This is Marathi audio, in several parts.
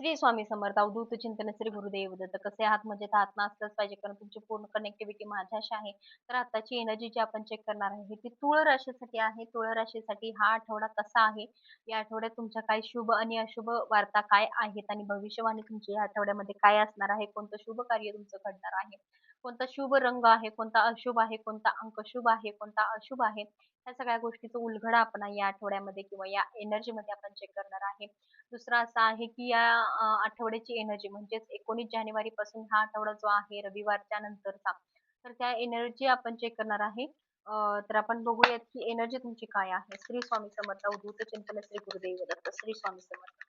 श्री स्वामी समर्थ अवधूत चिंतन श्री गुरुदेव दत्त कसे आहात? म्हणजे आत्मा असलंच पाहिजे कारण तुमची पूर्ण कनेक्टिव्हिटी माझ्याशी आहे. तर आताची एनर्जी जी आपण चेक करणार आहे ती तुळ राशीसाठी आहे. तुळ राशीसाठी हा आठवडा कसा आहे? या आठवड्यात तुमच्या काही शुभ आणि अशुभ वार्ता काय आहेत? आणि भविष्यवाणी तुमची या आठवड्यामध्ये काय असणार आहे? कोणतं शुभ कार्य तुमचं घडणार आहे? कोणता शुभ रंग आहे कोणता अशुभ आहे कोणता अंक शुभ आहे कोणता अशुभ आहे या सगळ्या गोष्टीचा उलगडा आपण या आठवड्यामध्ये किंवा या एनर्जी मध्ये आपण चेक करणार आहे. दुसरा असा आहे की या आठवड्याची एनर्जी म्हणजेच एकोणीस जानेवारी पासून हा आठवडा जो आहे रविवारच्या नंतरचा तर त्या एनर्जी आपण चेक करणार आहे. तर आपण बघूयात की एनर्जी तुमची काय आहे. श्री स्वामी समर्थ अवधूत चिंतन श्री गुरुदेव दत्त श्री स्वामी समर्थ.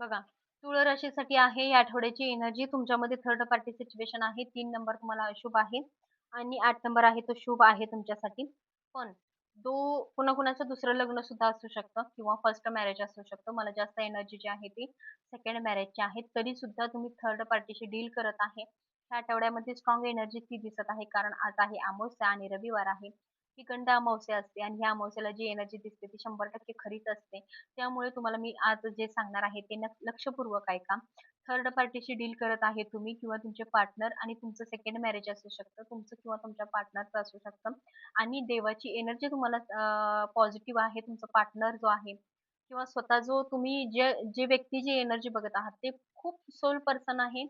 बघा तुळ राशीसाठी आहे या आठवड्याची एनर्जी तुमच्यामध्ये थर्ड पार्टी सिच्युएशन आहे तीन नंबर तुम्हाला अशुभ आहे आणि आठ नंबर आहे तो शुभ आहे तुमच्यासाठी. पण दो कुणाकुणाचं दुसरं लग्न सुद्धा असू शकतं किंवा फर्स्ट मॅरेज असू शकतं मला जास्त एनर्जी जी आहे ती सेकंड मॅरेजची आहे. तरी सुद्धा तुम्ही थर्ड पार्टीशी डील करत आहे. ह्या आठवड्यामध्ये स्ट्रॉंग एनर्जी ती दिसत आहे कारण आज आहे अमावस्या आणि रविवार आहे. ही अमावस्या असते आणि ह्या अमावस्याला जी एनर्जी दिसते ती शंभर टक्के खरीच असते. त्यामुळे तुम्हाला मी आज जे सांगणार आहे ते लक्षपूर्वक ऐका. थर्ड पार्टीशी डील करत आहे तुम्ही किंवा तुमचे पार्टनर आणि तुमचं सेकंड मॅरेज असू शकतं तुमचं किंवा तुमच्या पार्टनरचं असू शकतं. आणि देवाची एनर्जी तुम्हाला पॉझिटिव्ह आहे तुमचा पार्टनर जो आहे किंवा स्वतः जो तुम्ही जे जे व्यक्ती जी एनर्जी बघत आहात ते खूप सोल पर्सन आहे.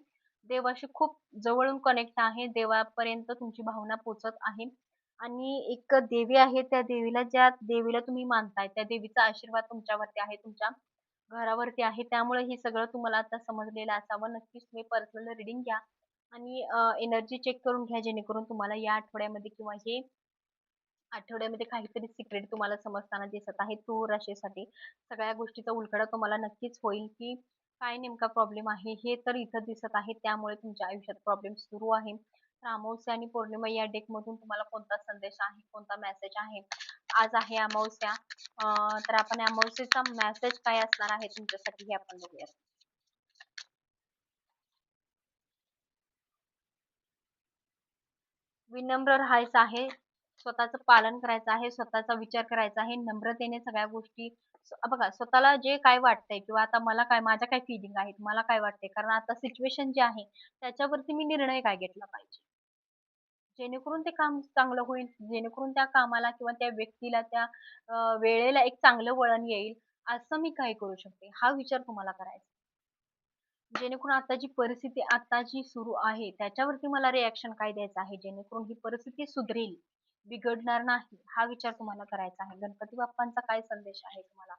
देवाशी खूप जवळून कनेक्ट आहे. देवापर्यंत तुमची भावना पोचत आहे. आणि एक देवी आहे त्या देवीला ज्या देवीला तुम्ही मानताय त्या देवीचा आशीर्वाद तुमच्यावरती आहे तुमच्या घरावरती आहे. त्यामुळे हे सगळं तुम्हाला आता समजलेलं असावं. नक्कीच तुम्ही पर्सनल रिडिंग घ्या आणि एनर्जी चेक करून घ्या जेणेकरून तुम्हाला या आठवड्यामध्ये किंवा हे आठवड्यामध्ये काहीतरी सिक्रेट तुम्हाला समजताना दिसत आहे तू राशीसाठी सगळ्या गोष्टीचा उलगडा तुम्हाला नक्कीच होईल की काय नेमका प्रॉब्लेम आहे हे तर इथं दिसत आहे. त्यामुळे तुमच्या आयुष्यात प्रॉब्लेम सुरू आहे. अमावस्या आणि पौर्णिमा या डेक मधून तुम्हाला कोणता संदेश आहे कोणता मेसेज आहे? आज आहे अमावस्या. तर आपण अमावस्येचा मेसेज काय असणार आहे तुमच्यासाठी हे आपण बघूया विनम्र राहायचं आहे स्वतःच पालन करायचं आहे स्वतःचा विचार करायचा आहे नम्रतेने सगळ्या गोष्टी बघा स्वतःला जे काय वाटतंय किंवा आता मला काय माझ्या काय फिलिंग आहेत मला काय वाटतंय कारण आता सिच्युएशन जे आहे त्याच्यावरती मी निर्णय काय घेतला पाहिजे? जेणेकरून ते काम चांगलं होईल जेणेकरून त्या कामाला किंवा त्या व्यक्तीला त्या वेळेला एक चांगलं वळण येईल असं मी काय करू शकते. हा विचार तुम्हाला करायचा जेणेकरून आता जी परिस्थिती आता जी सुरू आहे त्याच्यावरती मला रिॲक्शन काय द्यायचं आहे? जेणेकरून ही परिस्थिती सुधरेल बिघडणार नाही हा विचार तुम्हाला करायचा आहे. गणपती बाप्पांचा काय संदेश आहे तुम्हाला?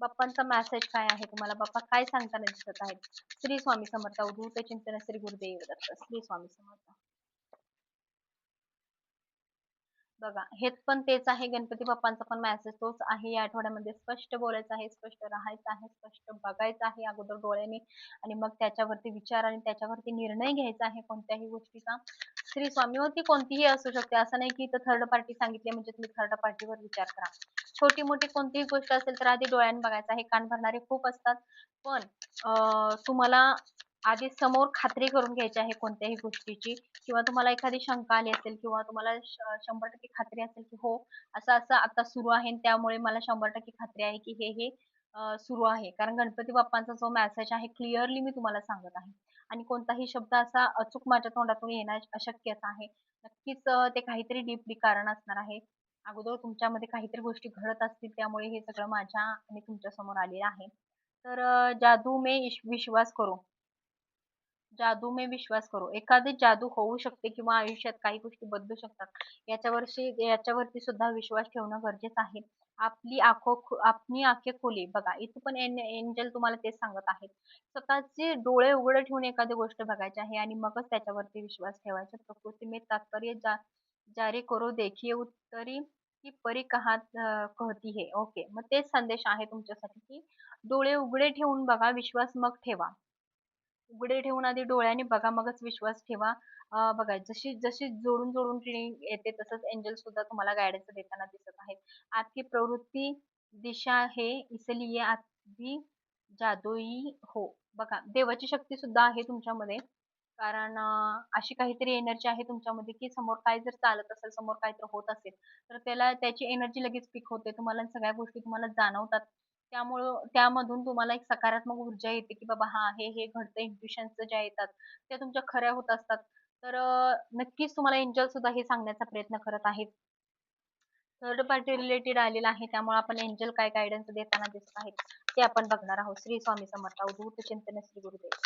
बाप्पांचा मेसेज काय आहे तुम्हाला? बाप्पा काय सांगताना दिसत आहेत? श्री स्वामी समर्थ अवधूत चिंतन श्री गुरुदेव दत्त श्री स्वामी समर्थ. बघा हेच पण तेच आहे. गणपती बाप्पांचा पण मेसेज तोच आहे. या आठवड्यामध्ये स्पष्ट बोलायचं आहे स्पष्ट राहायचं आहे स्पष्ट बघायचं आहे अगोदर डोळ्याने. आणि मग त्याच्यावरती विचार आणि त्याच्यावरती निर्णय घ्यायचा आहे कोणत्याही गोष्टीचा. श्री स्वामीवरती कोणतीही असू शकते. असं नाही की इथं थर्ड पार्टी सांगितली म्हणजे तुम्ही थर्ड पार्टीवर विचार करा. छोटी मोठी कोणतीही गोष्ट असेल तर आधी डोळ्याने बघायचं आहे. कान भरणारे खूप असतात. पण तुम्हाला आधी समोर खात्री करून घ्यायची आहे कोणत्याही गोष्टीची. किंवा तुम्हाला एखादी शंका आली असेल किंवा तुम्हाला शंभर टक्के खात्री असेल की हो असं असं आता सुरू आहे त्यामुळे मला शंभर टक्के खात्री आहे की हे हे सुरू आहे. कारण गणपती बाप्पांचा जो मेसेज आहे क्लिअरली मी तुम्हाला सांगत आहे. आणि कोणताही शब्द असा अचूक माझ्या तोंडातून येणार अशक्यता आहे. नक्कीच ते काहीतरी डीपली कारण असणार आहे. अगोदर तुमच्यामध्ये काहीतरी गोष्टी घडत असतील त्यामुळे हे सगळं माझ्या आणि तुमच्यासमोर आलेलं आहे. तर जादू मे विश्वास करो. जादू में विश्वास करो. एखादी जादू होऊ शकते किंवा आयुष्यात काही गोष्टी बदलू शकतात. याच्यावरशी याच्यावरती सुद्धा विश्वास ठेवणं गरजेचं आहे. आपली आखो आपली आखे खोली. बघा इथे पण एंजल तुम्हाला तेच सांगत आहेत. स्वतःचे डोळे उघडे ठेवून एखादी गोष्ट बघायची आहे आणि मगच त्याच्यावरती विश्वास ठेवायचा. प्रकृती मी तात्पर्य जा जारी करो देखील उत्तरी की परी कहात कहती हे. ओके. मग तेच संदेश आहे तुमच्यासाठी की डोळे उघडे ठेवून बघा विश्वास मग ठेवा. उघडे ठेवून आधी डोळ्याने बघा मगच विश्वास ठेवा. बघा जशी जशी जोडून जोडून ट्रेनिंग येते तसंच एंजल सुद्धा तुम्हाला गायडन्स देताना दिसत आहेत. आपकी प्रवृत्ती दिशा हे इसलिये आपली जादुई हो. बघा देवाची शक्ती सुद्धा आहे तुमच्यामध्ये. कारण अशी काहीतरी एनर्जी आहे तुमच्यामध्ये की समोर काय जर चालत असेल समोर काय तर होत असेल तर त्याला त्याची एनर्जी लगेच पिक होते. तुम्हाला सगळ्या गोष्टी तुम्हाला जाणवतात. त्यामुळं त्यामधून तुम्हाला एक सकारात्मक ऊर्जा येते की बाबा हा हे हे घडतं intuitions ज्या येतात त्या तुमच्या खऱ्या होत असतात. तर नक्कीच तुम्हाला एंजल सुद्धा हे सांगण्याचा प्रयत्न करत आहेत. थर्ड पार्टी रिलेटेड आलेला आहे त्यामुळे आपण एंजल काय गायडन्स देताना दिसत आहेत ते आपण बघणार आहोत. श्री स्वामी समर्थ अवधूत चिंतन श्री गुरुदेव.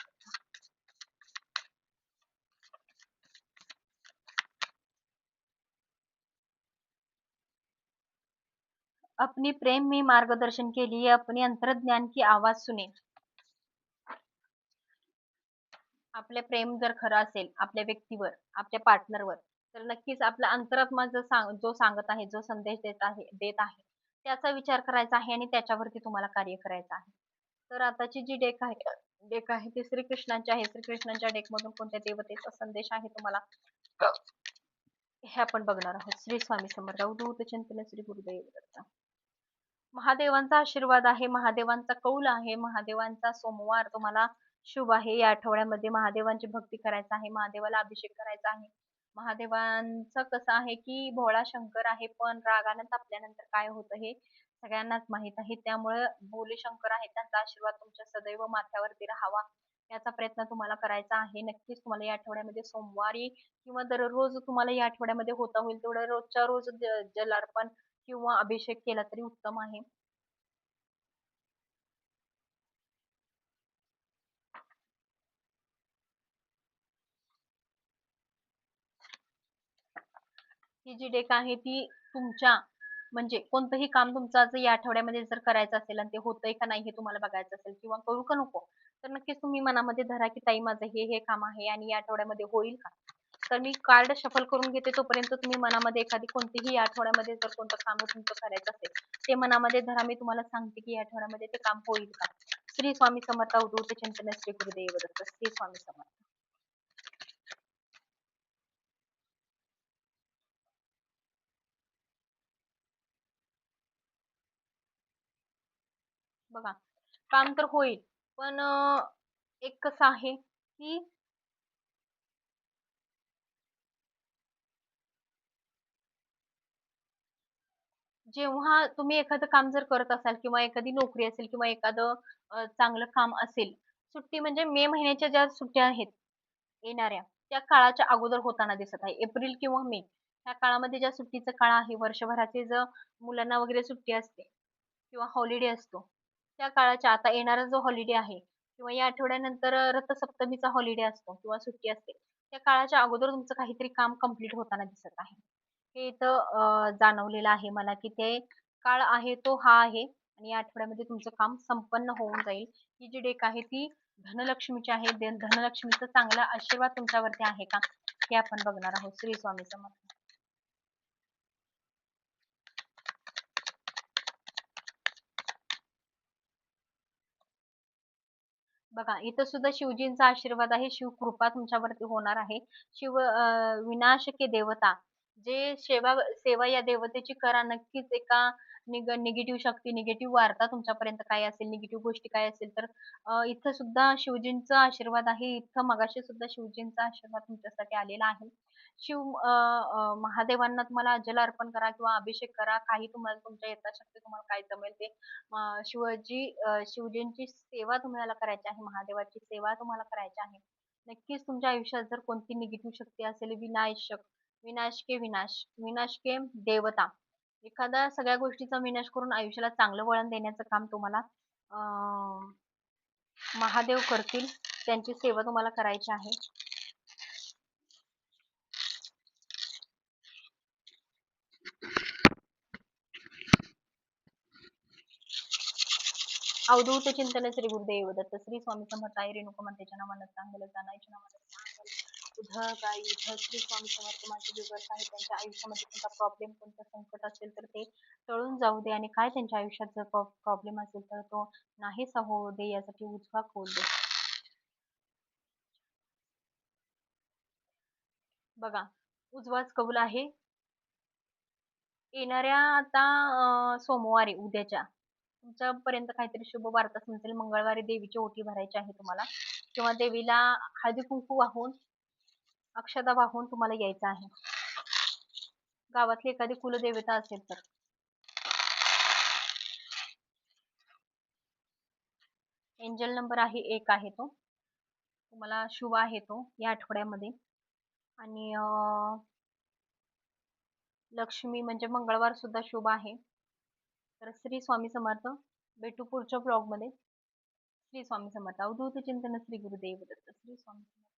अपनी प्रेम में मार्गदर्शन के लिए अपने अंतर्ज्ञान की आवाज सुने। आपले प्रेम जर खरं असेल आपल्या व्यक्तीवर आपल्या पार्टनरवर तर नक्कीच आपला अंतरात्मा जो सांग जो सांगत आहे जो संदेश देत आहे देत आहे त्याचा विचार करायचा आहे आणि त्याच्यावरती तुम्हाला कार्य करायचं आहे. तर आताची जी डेक आहे डेक आहे ती श्रीकृष्णांची आहे. श्रीकृष्णांच्या डेक मधून कोणत्या देवतेचा संदेश आहे तुम्हाला? हे आपण बघणार आहोत. श्री स्वामी समर्थ. अवधूत चिंतन श्री गुरुदेव. दत्त महादेवांचा आशीर्वाद आहे महादेवांचा कौल आहे महादेवांचा सोमवार तुम्हाला शुभ आहे. या आठवड्यामध्ये महादेवांची भक्ती करायचा आहे महादेवाला अभिषेक करायचा आहे. महादेवांचं कसं आहे की भोळा शंकर आहे पण रागानं तापल्यानंतर काय होतं हे सगळ्यांनाच माहीत आहे. त्यामुळे भोले शंकर आहे त्यांचा आशीर्वाद तुमच्या सदैव माथ्यावरती राहावा याचा प्रयत्न तुम्हाला करायचा आहे. नक्कीच तुम्हाला या आठवड्यामध्ये सोमवारी किंवा दररोज तुम्हाला या आठवड्यामध्ये होता होईल तेवढं रोजच्या रोज जलार्पण किंवा अभिषेक केला तरी उत्तम आहे. ही जी डेक आहे ती तुमच्या म्हणजे कोणतंही काम तुमचं या आठवड्यामध्ये जर करायचं असेल आणि ते होतंय का नाही हे तुम्हाला बघायचं असेल किंवा करू का नको तर नक्कीच तुम्ही मनामध्ये धरा की ताई माझं हे हे काम आहे आणि या आठवड्यामध्ये होईल का? तर मी कार्ड शफल करून घेते तोपर्यंत तुम्ही मनामध्ये एखादी कोणतीही आठवड्यामध्ये जर कोणतं काम तुमचं करायचं असेल ते मनामध्ये धरा. मी तुम्हाला सांगते की या आठवड्यामध्ये ते काम होईल का? श्री स्वामी समर्थ अवधूत चिंतन श्री गुरुदेव दत्त. श्री स्वामी समर्थ. बघा काम तर होईल पण एक कसं आहे की जेव्हा तुम्ही एखादं काम जर करत असाल किंवा एखादी नोकरी असेल किंवा एखादं चांगलं काम असेल सुट्टी म्हणजे मे महिन्याच्या ज्या सुट्ट्या आहेत येणाऱ्या त्या काळाच्या अगोदर होताना दिसत आहे. एप्रिल किंवा मे ह्या काळामध्ये ज्या सुट्टीचा काळ आहे वर्षभराचे जर मुलांना वगैरे सुट्टी असते किंवा हॉलिडे असतो त्या काळाच्या आता येणारा जो हॉलिडे आहे किंवा या आठवड्यानंतर रथसप्तमीचा हॉलिडे असतो किंवा सुट्टी असते त्या काळाच्या अगोदर तुमचं काहीतरी काम कंप्लीट होताना दिसत आहे. हे इथं अं, जाणवलेलं आहे मला की ते काळ आहे तो हा आहे. आणि या आठवड्यामध्ये तुमचं काम संपन्न होऊन जाईल. ही जी डेक आहे ती धनलक्ष्मीची आहे. धन- धनलक्ष्मीचा चांगला आशीर्वाद तुमच्यावरती आहे का? हे आपण बघणार आहोत. श्री स्वामी समर्थ. बघा इथं सुद्धा शिवजींचा आशीर्वाद आहे. शिवकृपा तुमच्यावरती होणार आहे. शिव अं, विनाश देवता जे सेवा सेवा या देवतेची करा नक्कीच एका निग निगेटिव्ह शक्ती निगेटिव्ह वार्ता तुमच्यापर्यंत काय असेल निगेटिव्ह गोष्टी काय असेल तर इथं सुद्धा शिवजींचा आशीर्वाद आहे. इथं मगाशी सुद्धा शिवजींचा आशीर्वाद तुमच्यासाठी आलेला आहे. शिव महादेवांना तुम्हाला जल अर्पण करा किंवा अभिषेक करा. काही तुम्हाला तुमच्या यथाशक्ती तुम्हाला काय जमेल ते शिवजी शिवजींची सेवा तुम्हाला करायची आहे. महादेवाची सेवा तुम्हाला करायची आहे. नक्कीच तुमच्या आयुष्यात जर कोणती निगेटिव्ह शक्ती असेल विनाशक विनाश विनाश विनाश के देवता. एखादा सगळ्या गोष्टीचा विनाश करून आयुष्याला चांगलं वळण देण्याचं काम तुम्हाला अं, महादेव करतील. त्यांची सेवा तुम्हाला करायची आहे. अवधूत चिंतन श्री गुरुदेव दत्त श्री स्वामी समर्थ आई रेणुकमंतेच्या नावानं चांगलं जाणायच्या नावानं सुद्धा गायी श्री स्वामी समर्थ माझे दिवस आहे त्यांच्या आयुष्यामध्ये कोणता प्रॉब्लेम कोणता संकट असेल तर ते टळून जाऊ दे आणि काय त्यांच्या आयुष्यात जर प्रॉब्लेम असेल तर तो नाहीसा होऊ दे यासाठी उजवा खोल दे. बघा उजवाच कबूल आहे. येणाऱ्या आता सोमवारी उद्याच्या तुमच्या पर्यंत काहीतरी शुभ वार्ता समजेल. मंगळवारी देवीची ओटी भरायची आहे तुम्हाला. किंवा देवीला हळदी कुंकू वाहून अक्षदा वाहून तुम्हाला यायचं आहे. गावातली एखादी कुलदेवता असेल तर. एंजल नंबर आहे एक आहे तो. तुम्हाला शुभ आहे तो या आठवड्यामध्ये. आणि लक्ष्मी म्हणजे मंगळवार सुद्धा शुभ आहे. तर श्री स्वामी समर्थ भेटू पुढच्या ब्लॉगमध्ये श्री स्वामी समर्थ अवधूत चिंतन श्री गुरुदेव दत्त श्री स्वामी समर्थ.